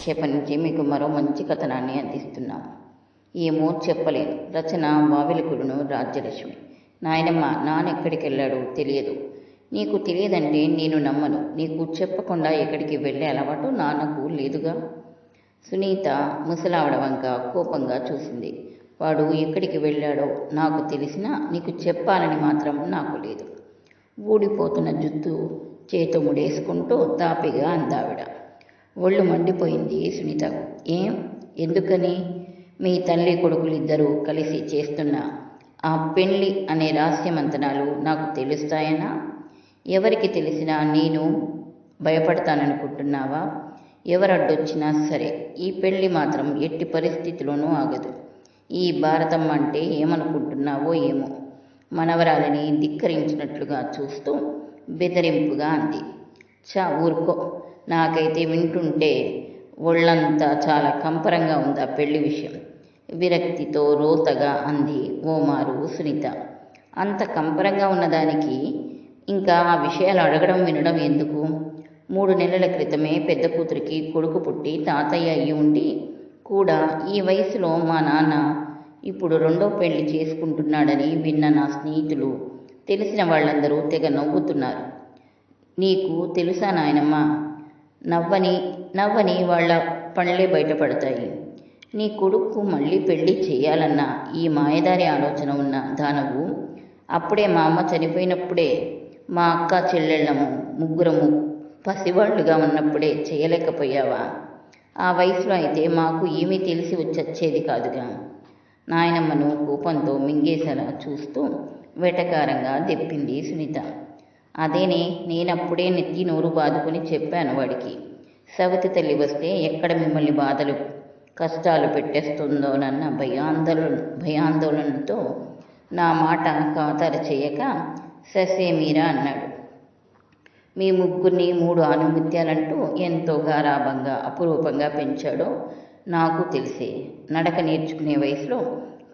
క్షేప నుంచి మీకు మరో మంచి కథనాన్ని అందిస్తున్నాం. ఏమో చెప్పలేను రచన వావిలకుడును రాజ్యలక్ష్మి. నాయనమ్మ నానెక్కడికి వెళ్ళాడు తెలియదు. నీకు తెలియదంటే నేను నమ్మను. నీకు చెప్పకుండా ఎక్కడికి వెళ్ళే అలవాటు నాన్నకు లేదుగా? సునీత ముసలావిడ వంక కోపంగా చూసింది. వాడు ఎక్కడికి వెళ్ళాడో నాకు తెలిసినా నీకు చెప్పాలని మాత్రం నాకు లేదు. ఊడిపోతున్న జుత్తు చేతో ముడేసుకుంటూ తాపిగా అందావిడ. ఒళ్ళు మండిపోయింది సునీత. ఏం? ఎందుకని? మీ తల్లి కొడుకులిద్దరూ కలిసి చేస్తున్న ఆ పెళ్ళి అనే రహస్యమంతనాలు నాకు తెలుస్తాయనా? ఎవరికి తెలిసినా నేను భయపడతాననుకుంటున్నావా? ఎవరడ్డొచ్చినా సరే ఈ పెళ్ళి మాత్రం ఎట్టి పరిస్థితిలోనూ ఆగదు. ఈ భారతం అంటే ఏమనుకుంటున్నావో ఏమో. మనవరాలని ధిక్కరించినట్లుగా చూస్తూ బెదిరింపుగా అంది. చా ఊరుకో. నాకైతే వింటుంటే ఒళ్ళంతా చాలా కంపరంగా ఉంది ఆ పెళ్ళి విషయం. విరక్తితో రోతగా అంది ఓమారు సునీత. అంత కంపరంగా ఉన్నదానికి ఇంకా ఆ విషయాలు అడగడం వినడం ఎందుకు? మూడు నెలల క్రితమే పెద్ద కూతురికి కొడుకు పుట్టి తాతయ్య అయ్యి ఉండి కూడా ఈ వయసులో మా నాన్న ఇప్పుడు రెండో పెళ్ళి చేసుకుంటున్నాడని విన్న నా స్నేహితులు తెలిసిన వాళ్ళందరూ తెగ నవ్వుతున్నారు. నీకు తెలుసా నాయనమ్మ? నవ్వని నవ్వని వాళ్ళ పళ్ళే బయటపడతాయి. నీ కొడుకు మళ్ళీ పెళ్ళి చేయాలన్న ఈ మాయదారి ఆలోచన ఉన్న దానవు అప్పుడే మా అమ్మ చనిపోయినప్పుడే మా అక్క చెల్లెళ్ళము ముగ్గురము పసివాళ్ళుగా ఉన్నప్పుడే చేయలేకపోయావా? ఆ వయసులో అయితే మాకు ఏమీ తెలిసి వచ్చేది కాదుగా. నాయనమ్మను కోపంతో మింగేసేలా చూస్తూ వెటకారంగా దెప్పింది సునీత. అదేనే నేనప్పుడే నెత్తి నోరు బాదుకుని చెప్పాను వాడికి. సవతి తల్లి వస్తే ఎక్కడ మిమ్మల్ని బాధలు కష్టాలు పెట్టేస్తుందోనన్న భయాందోళన భయాందోళనతో నా మాట ఖాతరు చేయక ససేమీరా అన్నాడు. మీ ముగ్గురిని మూడు ఆనుమత్యాలంటూ ఎంతో గారాభంగా అపురూపంగా పెంచాడో నాకు తెలిసే. నడక నేర్చుకునే వయసులో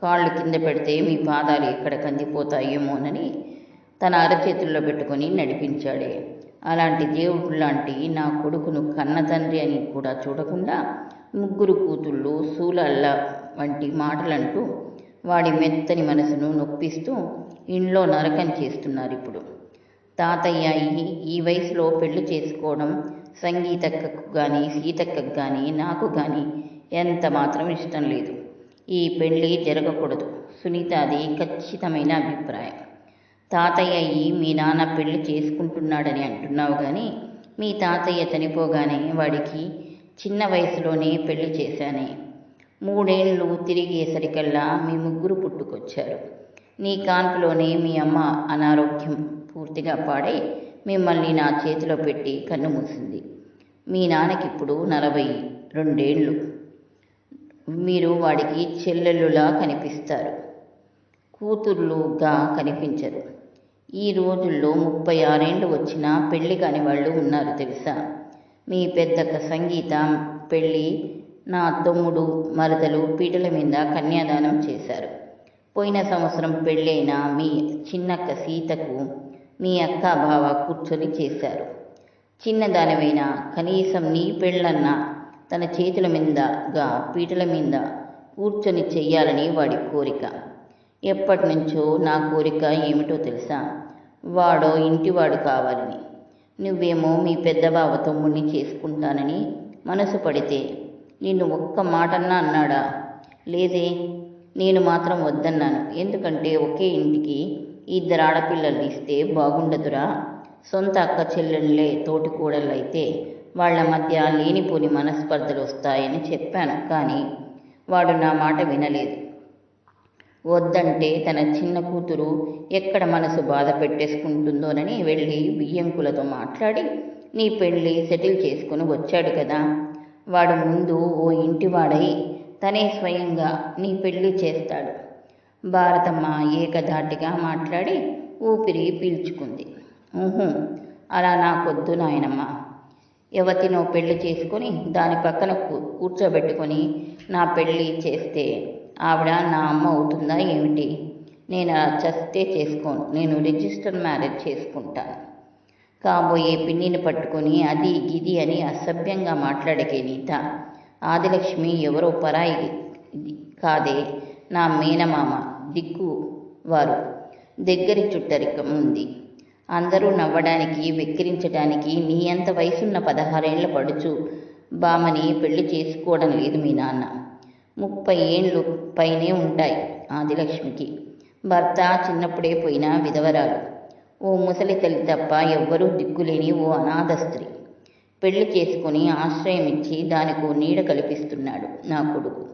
కాళ్ళు కింద పెడితే మీ పాదాలు ఎక్కడ కందిపోతాయేమోనని తన అరచేతుల్లో పెట్టుకొని నడిపించాడే. అలాంటి దేవుడు లాంటి నా కొడుకును కన్న తండ్రి అని కూడా చూడకుండా ముగ్గురు కూతుళ్ళు సూలల్ల వంటి మాటలంటూ వాడి మెత్తని మనసును నొప్పిస్తూ ఇంట్లో నరకం చేస్తున్నారు ఇప్పుడు తాతయ్య ఈ ఈ వయసులో పెళ్ళి చేసుకోవడం సంగీతక్కకు కానీ సీతక్కకు కానీ నాకు కానీ ఎంత మాత్రం ఇష్టం లేదు. ఈ పెళ్ళి జరగకూడదు. సునీత అది ఖచ్చితమైన అభిప్రాయం. తాతయ్య అయ్యి మీ నాన్న పెళ్ళి చేసుకుంటున్నాడని అంటున్నావు కానీ మీ తాతయ్య చనిపోగానే వాడికి చిన్న వయసులోనే పెళ్ళి చేశానే. మూడేళ్ళు తిరిగేసరికల్లా మీ ముగ్గురు పుట్టుకొచ్చారు. నీ కాన్పులోనే మీ అమ్మ అనారోగ్యం పూర్తిగా పాడై మిమ్మల్ని నా చేతిలో పెట్టి కన్ను మూసింది. మీ నాన్నకిప్పుడు నలభై రెండేళ్ళు మీరు వాడికి చెల్లెళ్ళులా కనిపిస్తారు. కూతుర్లుగా కనిపించరు. ఈ రోజుల్లో ముప్పై ఆరేళ్ళు వచ్చినా పెళ్ళి కాని వాళ్ళు ఉన్నారు తెలుసా? మీ పెద్దక్క సంగీత పెళ్ళి నా తమ్ముడు మరదలు పీటల మీద కన్యాదానం చేశారు. పోయిన సంవత్సరం పెళ్ళైన మీ చిన్నక్క సీతకు మీ అక్క బావ కూర్చొని చేశారు. చిన్నదానమైన కనీసం నీ పెళ్ళన్నా తన చేతుల మీదగా పీటల మీద కూర్చొని చెయ్యాలని వాడి కోరిక. ఎప్పటి నుంచో నా కోరిక ఏమిటో తెలుసా? వాడో ఇంటివాడు కావాలని. నువ్వేమో మీ పెద్ద బావ తమ్ముడిని చేసుకుంటానని మనసు పడితే నిన్ను ఒక్క మాటన్నా అన్నాడా? లేదే నేను మాత్రం వద్దన్నాను. ఎందుకంటే ఒకే ఇంటికి ఇద్దరు ఆడపిల్లలు ఇస్తే బాగుండదురా. సొంత అక్క చెల్లెళ్ళే తోటి కూడళ్ళైతే వాళ్ళ మధ్య లేనిపోని మనస్పర్ధలు వస్తాయని చెప్పాను. కానీ వాడు నా మాట వినలేదు. వద్దంటే తన చిన్న కూతురు ఎక్కడ మనసు బాధ పెట్టేసుకుంటుందోనని వెళ్ళి బియ్యంకులతో మాట్లాడి నీ పెళ్ళి సెటిల్ చేసుకుని వచ్చాడు కదా. వాడు ముందు ఓ ఇంటివాడై తనే స్వయంగా నీ పెళ్ళి చేస్తాడు. భారతమ్మ ఏకధాటిగా మాట్లాడి ఊపిరి పీల్చుకుంది. ఊహు అలా నాకొద్దు నాయనమ్మ. యువతినో పెళ్ళి చేసుకొని దాని పక్కన కూ కూర్చోబెట్టుకొని నా పెళ్ళి చేస్తే ఆవిడ నా అమ్మ అవుతుందా ఏమిటి? నేను చస్తే చేసుకోను. నేను రిజిస్టర్ మ్యారేజ్ చేసుకుంటాను. కాబోయే పిన్నిని పట్టుకొని అది ఇది అని అసభ్యంగా మాట్లాడకే నీత. ఆదిలక్ష్మి ఎవరో పరాయి కాదే నా మేనమామ దిక్కు వారు. దగ్గరి చుట్టరికం ఉంది. అందరూ నవ్వడానికి వెక్కిరించడానికి నీ అంత వయసున్న పదహారేళ్ళ పడుచు బామని పెళ్ళి చేసుకోవడం లేదు మీ నాన్న. ముప్పై ఏండ్లు పైనే ఉంటాయి ఆదిలక్ష్మికి. భర్త చిన్నప్పుడే పోయిన విధవరాలు. ఓ ముసలి తల్లి తప్ప ఎవ్వరూ దిక్కులేని ఓ అనాథ స్త్రీ. పెళ్ళి చేసుకుని ఆశ్రయం ఇచ్చి దానికి నీడ కల్పిస్తున్నాడు నా కొడుకు.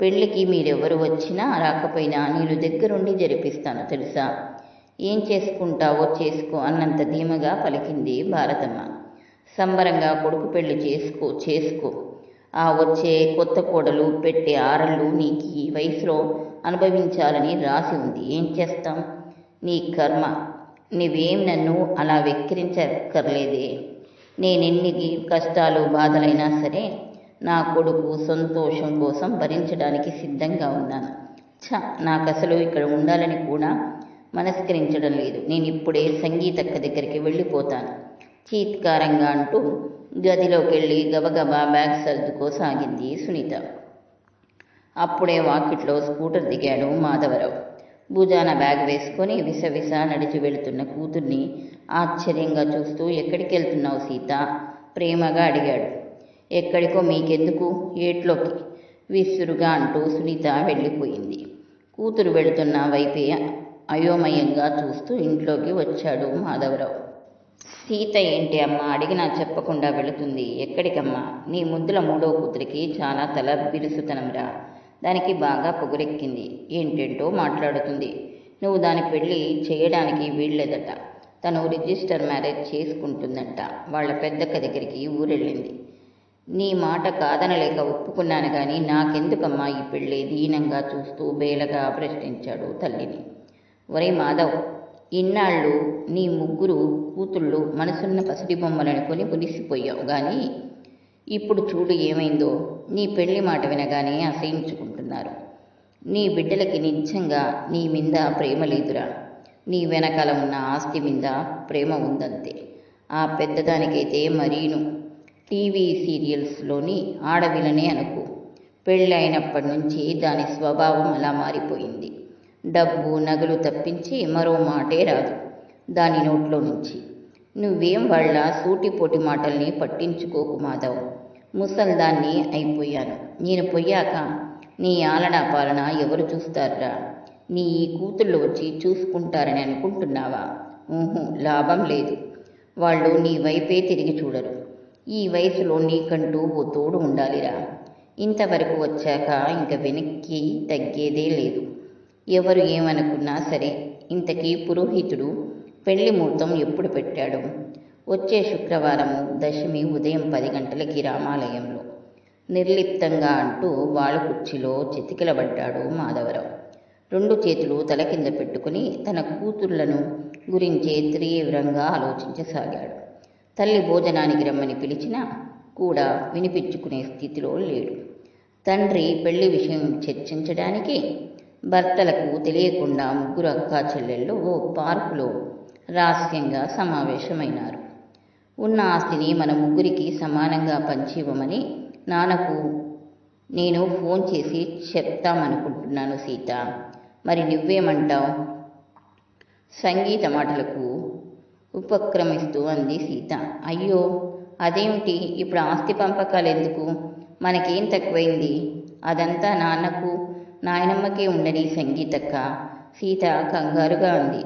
పెళ్ళికి మీరెవరు వచ్చినా రాకపోయినా నేను దగ్గరుండి జరిపిస్తాను తెలుసా? ఏం చేసుకుంటావో చేసుకో అన్నంత ధీమగా పలికింది భారతమ్మ. సంబరంగా కొడుకు పెళ్ళి చేసుకో చేసుకో. ఆ వచ్చే కొత్త కోడలు పెట్టే ఆరళ్ళు నీకు ఈ వయసులో అనుభవించాలని రాసి ఉంది. ఏం చేస్తాం? నీ కర్మ. నీవేం నన్ను అలా వెక్కిరించక్కర్లేదే. నేనెన్ని కష్టాలు బాధలైనా సరే నా కొడుకు సంతోషం కోసం భరించడానికి సిద్ధంగా ఉన్నాను. ఛ! నాకు అసలు ఇక్కడ ఉండాలని కూడా మనస్కరించడం లేదు. నేను ఇప్పుడే సంగీతక్క దగ్గరికి వెళ్ళిపోతాను. చీత్కారంగా అంటూ గదిలోకి వెళ్ళి గబగబా బ్యాగ్ సర్దుకోసాగింది సునీత. అప్పుడే వాకిట్లో స్కూటర్ దిగాడు మాధవరావు. భుజాన బ్యాగ్ వేసుకొని విసవిస నడిచి వెళుతున్న కూతుర్ని ఆశ్చర్యంగా చూస్తూ ఎక్కడికి వెళ్తున్నావు సీత? ప్రేమగా అడిగాడు. ఎక్కడికో మీకెందుకు? ఏట్లోకి? విసురుగా అంటూ సునీత వెళ్ళిపోయింది. కూతురు వెళుతున్న వైపే అయోమయంగా చూస్తూ ఇంట్లోకి వచ్చాడు మాధవరావు. సీత ఏంటి అమ్మ? అడిగినా చెప్పకుండా వెళుతుంది. ఎక్కడికమ్మా? నీ ముద్దుల మూడో కూతురికి చాలా తల బిరుసుతనంరా. దానికి బాగా పొగరెక్కింది. ఏంటేంటో మాట్లాడుతుంది. నువ్వు దాని పెళ్ళి చేయడానికి వీల్లేదట. తను రిజిస్టర్ మ్యారేజ్ చేసుకుంటుందంట. వాళ్ళ పెద్దక్క దగ్గరికి ఊరెళ్ళింది. నీ మాట కాదనలేక ఒప్పుకున్నాను కానీ నాకెందుకమ్మా ఈ పెళ్ళి దీనంగా చూస్తూ బేలగా ప్రశ్నించాడు తల్లిని. ఒరే మాధవ్ ఇన్నాళ్ళు నీ ముగ్గురు కూతుళ్ళు మనసున్న పసిడి బొమ్మలనుకొని మునిసిపోయావు కానీ ఇప్పుడు చూడు ఏమైందో నీ పెళ్ళి మాట వినగానే అసహించుకుంటున్నారు. నీ బిడ్డలకి నిజంగా నీ మీద ప్రేమ లేదురా. నీ వెనకాల ఉన్న ఆస్తి మీద ప్రేమ ఉందంతే. ఆ పెద్దదానికైతే మరీను. టీవీ సీరియల్స్లోని ఆడవిలనే అనుకో. పెళ్ళి అయినప్పటి నుంచి దాని స్వభావం అలా మారిపోయింది. డబ్బు నగలు తప్పించి మరో మాటే రాదు. దాని నోట్లో నుంచి నువ్వేం వాళ్ళ సూటిపోటి మాటల్ని పట్టించుకోకు మాధవ్. ముసల్దాన్ని అయిపోయాను. నేను పోయాక నీ ఆలనా పాలన ఎవరు చూస్తారా నీ ఈ కూతుళ్ళు వచ్చి చూసుకుంటారని అనుకుంటున్నావా? ఊహు లాభం లేదు. వాళ్ళు నీ వైపే తిరిగి చూడరు. ఈ వయసులో నీకంటూ ఓ తోడు ఉండాలిరా. ఇంతవరకు వచ్చాక ఇంక వెనక్కి తగ్గేదే లేదు. ఎవరు ఏమనుకున్నా సరే ఇంతకీ పురోహితుడు పెళ్ళి ముహూర్తం ఎప్పుడు పెట్టాడు? వచ్చే శుక్రవారము దశమి ఉదయం పది గంటలకి రామాలయంలో. నిర్లిప్తంగా అంటూ వాళ్ళ కుర్చీలో చితికిలబడ్డాడు మాధవరావు. రెండు చేతులు తల కింద పెట్టుకుని తన కూతుళ్ళను గురించే తీవ్రంగా ఆలోచించసాగాడు. తల్లి భోజనానికి రమ్మని పిలిచినా కూడా వినిపించుకునే స్థితిలో లేడు. తండ్రి పెళ్ళి విషయం చర్చించడానికి భర్తలకు తెలియకుండా ముగ్గురు అక్కా చెల్లెళ్ళు ఓ పార్కులో రహస్యంగా సమావేశమైనారు. ఉన్న ఆస్తిని మన ముగ్గురికి సమానంగా పంచివ్వమని నాన్నకు నేను ఫోన్ చేసి చెప్తామనుకుంటున్నాను సీత. మరి నువ్వేమంటావు? సంగీత మాటలకు ఉపక్రమిస్తూ అంది సీత. అయ్యో అదేమిటి? ఇప్పుడు ఆస్తి పంపకాలు ఎందుకు? మనకేం తక్కువైంది? అదంతా నాన్నకు నాయనమ్మకే ఉండని సంగీతక్క సీత కంగారుగా అంది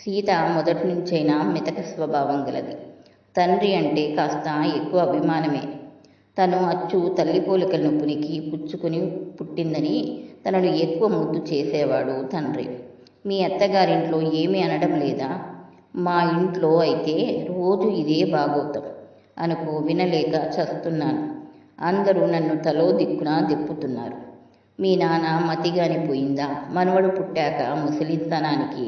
సీత మొదటి నుంచైనా మితక స్వభావం గలది. తండ్రి అంటే కాస్త ఎక్కువ అభిమానమే. తను అచ్చు తల్లి పోలికల నొప్పునికి పుచ్చుకొని పుట్టిందని తనను ఎక్కువ ముద్దు చేసేవాడు తండ్రి. మీ అత్తగారింట్లో ఏమీ అనడం లేదా? మా ఇంట్లో అయితే రోజు ఇదే బాగోతాం అనుకో వినలేక చస్తున్నాను. అందరూ నన్ను తలో దిక్కున దిప్పుతున్నారు. మీ నాన్న మతిగాని పోయిందా మనవడు పుట్టాక ముసలితనానికి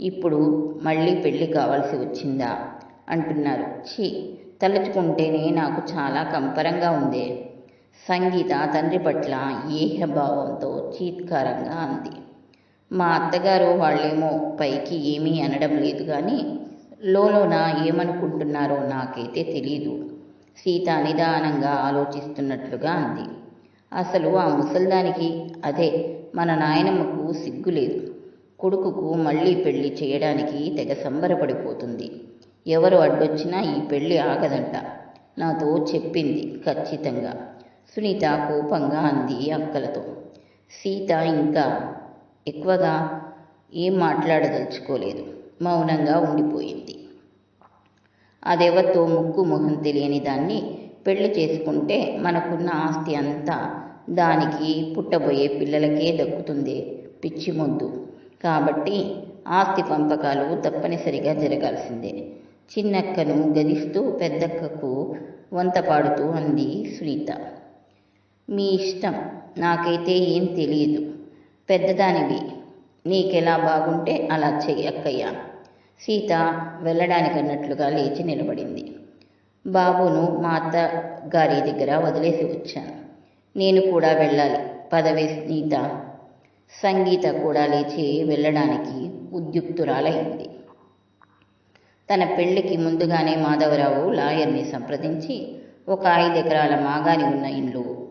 ఇప్పుడు మళ్ళీ పెళ్ళి కావాల్సి వచ్చిందా? అంటున్నారు. ఛీ తలుచుకుంటేనే నాకు చాలా కంపరంగా ఉంది. సంగీత తండ్రి పట్ల ఏహభావంతో చీత్కారంగా అంది. మా అత్తగారు వాళ్ళేమో పైకి ఏమీ అనడం లేదు కానీ లోలోన ఏమనుకుంటున్నారో నాకైతే తెలియదు సీత నిదానంగా ఆలోచిస్తున్నట్లుగా అంది. అసలు ఆ ముసల్దానికి అదే మన నాయనమ్మకు సిగ్గు లేదు. కొడుకుకు మళ్ళీ పెళ్ళి చేయడానికి తెగ సంబరపడిపోతుంది. ఎవరు అడ్డొచ్చినా ఈ పెళ్ళి ఆగదంట. నాతో చెప్పింది ఖచ్చితంగా. సునీత కోపంగా అంది అక్కలతో. సీత ఇంకా ఎక్కువగా ఏం మాట్లాడదలుచుకోలేదు. మౌనంగా ఉండిపోయింది. అదెవరితో ముక్కు మొహం తెలియని దాన్ని పెళ్ళి చేసుకుంటే మనకున్న ఆస్తి అంతా దానికి పుట్టబోయే పిల్లలకే దక్కుతుంది. పిచ్చి మొద్దు. కాబట్టి ఆస్తి పంపకాలు తప్పనిసరిగా జరగాల్సిందే. చిన్నక్కను గదిస్తూ పెద్దక్కకు వంత పాడుతూ అంది సునీత. మీ ఇష్టం. నాకైతే ఏం తెలియదు. పెద్దదానివి. నీకెలా బాగుంటే అలా చెయ్యి అక్కయ్య. సీత వెళ్ళడానికన్నట్లుగా లేచి నిలబడింది. బాబును మా అత్తగారి దగ్గర వదిలేసి వచ్చాను. నేను కూడా వెళ్ళాలి. పదవే స్నీత. సంగీత కూడా లేచి వెళ్ళడానికి ఉద్యుక్తురాలైంది. తన పెళ్ళికి ముందుగానే మాధవరావు లాయర్ని సంప్రదించి ఒక ఐదు ఎకరాల మాగాని ఉన్న ఇల్లు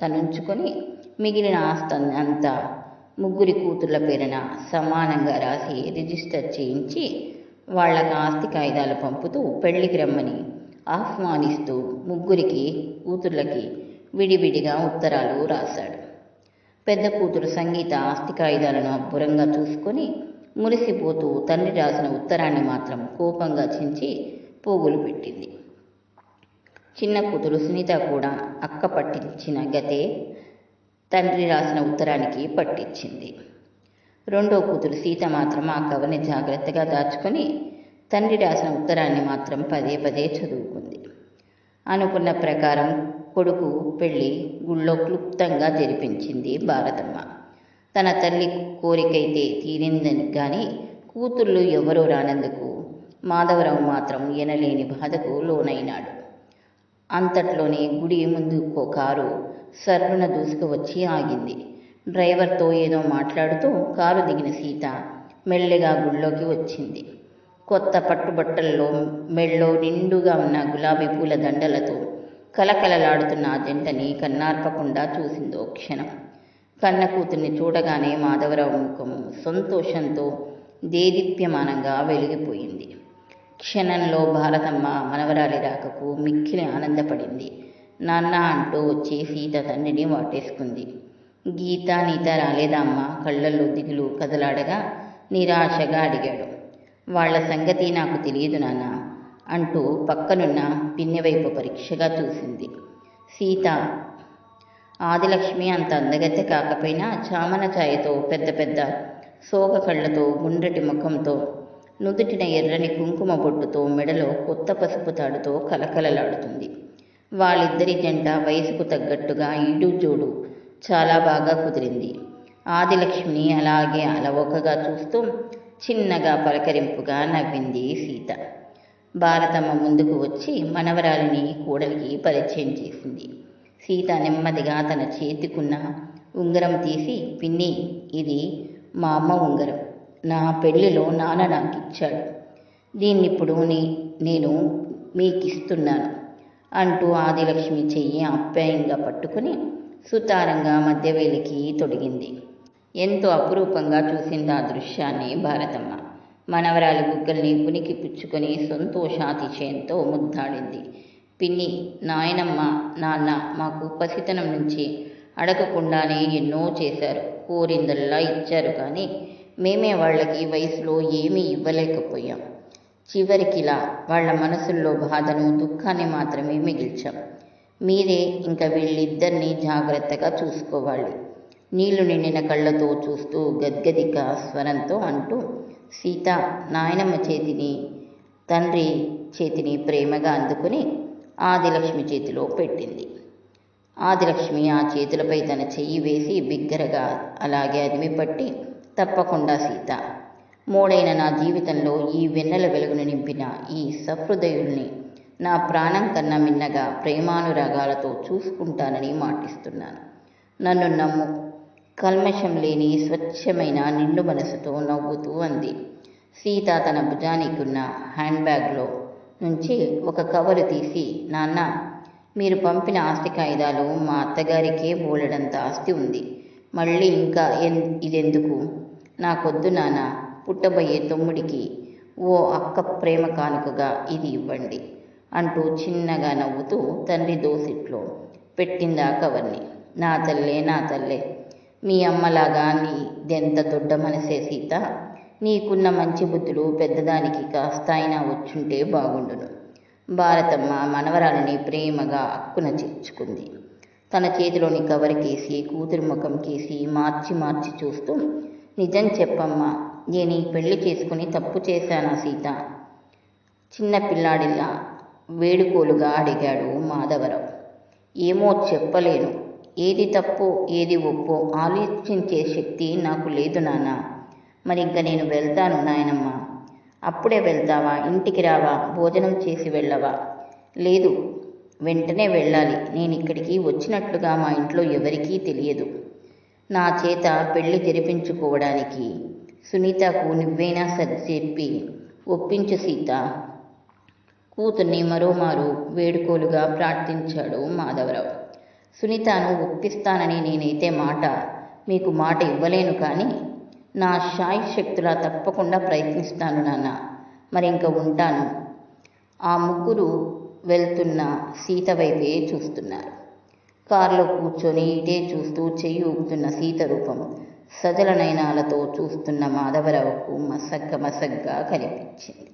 తనుంచుకొని మిగిలిన ఆస్తి అంతా ముగ్గురి కూతుర్ల పేరున సమానంగా రాసి రిజిస్టర్ చేయించి వాళ్ళకు ఆస్తి కాగితాలు పంపుతూ పెళ్ళికి రమ్మని ఆహ్వానిస్తూ ముగ్గురికి కూతుర్లకి విడివిడిగా ఉత్తరాలు రాశాడు. పెద్ద కూతురు సంగీత ఆస్తి కాగితాలను అబ్బురంగా చూసుకొని మురిసిపోతూ తండ్రి రాసిన ఉత్తరాన్ని మాత్రం కోపంగా చించి పోగులు పెట్టింది. చిన్న కూతురు సునీత కూడా అక్క పట్టించిన గతే తండ్రి రాసిన ఉత్తరానికి పట్టించింది. రెండో కూతురు సీత మాత్రం ఆ కవర్ని జాగ్రత్తగా దాచుకొని తండ్రి రాసిన ఉత్తరాన్ని మాత్రం పదే పదే చదువుకుంది. అనుకున్న ప్రకారం కొడుకు పెళ్ళి గుళ్ళో క్లుప్తంగా జరిపించింది భారతమ్మ తన తల్లి కోరికైతే తీరిందని కానీ కూతుళ్ళు ఎవరూ రానందుకు మాధవరావు మాత్రం ఎనలేని బాధకు లోనైనాడు. అంతట్లోనే గుడి ముందుకో కారు సర్రున దూసుకువచ్చి ఆగింది. డ్రైవర్తో ఏదో మాట్లాడుతూ కారు దిగిన సీత మెల్లిగా గుళ్ళోకి వచ్చింది. కొత్త పట్టుబట్టల్లో మెళ్ళో నిండుగా ఉన్న గులాబీ పూల దండలతో కలకలలాడుతున్న ఆ జంటని కన్నార్పకుండా చూసిందో క్షణం. కన్న కూతుర్ని చూడగానే మాధవరావు ముఖము సంతోషంతో దేదీప్యమానంగా వెలిగిపోయింది. క్షణంలో భారతమ్మ మనవరాలి రాకకు మిక్కిలి ఆనందపడింది. నాన్న అంటూ వచ్చి సీత తండ్రిని వాటేసుకుంది. గీత నీత రాలేదా అమ్మ? కళ్ళల్లో దిగులు కదలాడగా నిరాశగా అడిగాడు. వాళ్ళ సంగతి నాకు తెలియదు నాన్న అంటూ పక్కనున్న పిన్నెవైపు పరీక్షగా చూసింది. సీత ఆదిలక్ష్మి అంత అందగత్తె కాకపోయినా చామన ఛాయతో పెద్ద పెద్ద సోగ కళ్ళతో గుండ్రటి ముఖంతో నుదుటిన ఎర్రని కుంకుమ బొట్టుతో మెడలో కొత్త పసుపు తాడుతో కలకలలాడుతుంది. వాళ్ళిద్దరి జంట వయసుకు తగ్గట్టుగా ఈడు జోడు చాలా బాగా కుదిరింది. ఆదిలక్ష్మిని అలాగే అలవోకగా చూస్తూ చిన్నగా పలకరింపుగా నవ్వింది సీత. భారతమ్మ ముందుకు వచ్చి మనవరాలిని కూడలికి పరిచయం చేసింది. సీత నెమ్మదిగా తన చేతికున్న ఉంగరం తీసి పిన్ని ఇది మా అమ్మ ఉంగరం. నా పెళ్ళిలో నాన్న నాకు ఇచ్చాడు దీన్ని ఇప్పుడు నేను మీకిస్తున్నాను అంటూ ఆదిలక్ష్మి చెయ్యి ఆప్యాయంగా పట్టుకుని సుతారంగా మధ్యవేలికి తొడిగింది. ఎంతో అపురూపంగా చూసింది ఆ దృశ్యాన్ని భారతమ్మ. మనవరాలి గుగ్గల్ని పునికి పుచ్చుకొని సంతోషాతిశయంతో ముద్దాడింది పిన్ని నాయనమ్మ నాన్న మాకు పసితనం నుంచి అడగకుండానే ఎన్నో చేశారు. కోరిందల్లా ఇచ్చారు కానీ మేమే వాళ్ళకి వయసులో ఏమీ ఇవ్వలేకపోయాం. చివరికిలా వాళ్ళ మనసుల్లో బాధను దుఃఖాన్ని మాత్రమే మిగిల్చాం. మీరే ఇంకా వీళ్ళిద్దరినీ జాగ్రత్తగా చూసుకోవాలి. నీళ్ళు నిండిన కళ్ళతో చూస్తూ గద్గదిక స్వరంతో అంటూ సీత నాయనమ్మ చేతిని తండ్రి చేతిని ప్రేమగా అందుకుని ఆదిలక్ష్మి చేతిలో పెట్టింది. ఆదిలక్ష్మి ఆ చేతులపై తన చెయ్యి వేసి బిగ్గరగా అలాగే అదిమి పట్టి తప్పకుండా సీత మూడైన నా జీవితంలో ఈ వెన్నెల వెలుగును నింపిన ఈ సహృదయుల్ని నా ప్రాణం కన్నా మిన్నగా ప్రేమానురాగాలతో చూసుకుంటానని మాటిస్తున్నాను. నన్ను నమ్ము కల్మషం లేని స్వచ్ఛమైన నిండు మనసుతో నవ్వుతూ అంది. సీత తన భుజానికున్న హ్యాండ్ బ్యాగ్లో నుంచి ఒక కవరు తీసి నాన్న మీరు పంపిన ఆస్తి కాగితాలు మా అత్తగారికే బోలెడంత ఆస్తి ఉంది. మళ్ళీ ఇంకా ఎన్ ఇదెందుకు? నాకొద్దు నాన్న పుట్టబోయే తమ్ముడికి ఓ అక్క ప్రేమ కానుకగా ఇది ఇవ్వండి అంటూ చిన్నగా నవ్వుతూ తండ్రి దోసిట్లో పెట్టిందా కవర్ని. నా తల్లే నా తల్లే మీ అమ్మలాగా నీదెంత దొడ్డ మనసే సీత. నీకున్న మంచి బుద్ధులు పెద్దదానికి కాస్త అయినా వచ్చుంటే బాగుండును. భారతమ్మ మనవరాలని ప్రేమగా అక్కున చేర్చుకుంది. తన చేతిలోని కవర్ కేసి కూతురు ముఖం కేసి మార్చి మార్చి చూస్తూ నిజం చెప్పమ్మా నేను ఈ పెళ్ళి చేసుకుని తప్పు చేశానా సీత? చిన్న పిల్లాడిలా వేడుకోలుగా అడిగాడు మాధవరావు. ఏమో చెప్పలేను. ఏది తప్పు ఏది ఒప్పో ఆలోచించే శక్తి నాకు లేదు నాన్న. మరి ఇంక నేను వెళ్తాను నాయనమ్మ. అప్పుడే వెళ్తావా ఇంటికి రావా భోజనం చేసి వెళ్ళవా? లేదు వెంటనే వెళ్ళాలి. నేను ఇక్కడికి వచ్చినట్లుగా మా ఇంట్లో ఎవరికీ తెలియదు. నా చేత పెళ్ళి జరిపించుకోవడానికి సునీతకు నువ్వైనా సరి చెప్పి ఒప్పించు సీత. కూతుర్ని మరోమారు వేడుకోలుగా ప్రార్థించాడు మాధవరావు. సునీతను ఒప్పిస్తానని నేనైతే మాట. మీకు మాట ఇవ్వలేను కానీ నా శాయి శక్తులా తప్పకుండా ప్రయత్నిస్తాను నాన్న. మరి ఇంక ఉంటాను. ఆ ముగ్గురు వెళ్తున్న సీత వైపే చూస్తున్నారు. కారులో కూర్చొని ఇటే చూస్తూ చెయ్యి ఊపుతున్న సీత రూపం సజల నయనాలతో చూస్తున్న మాధవరావుకు మసగ్గ మసగ్గా కనిపించింది.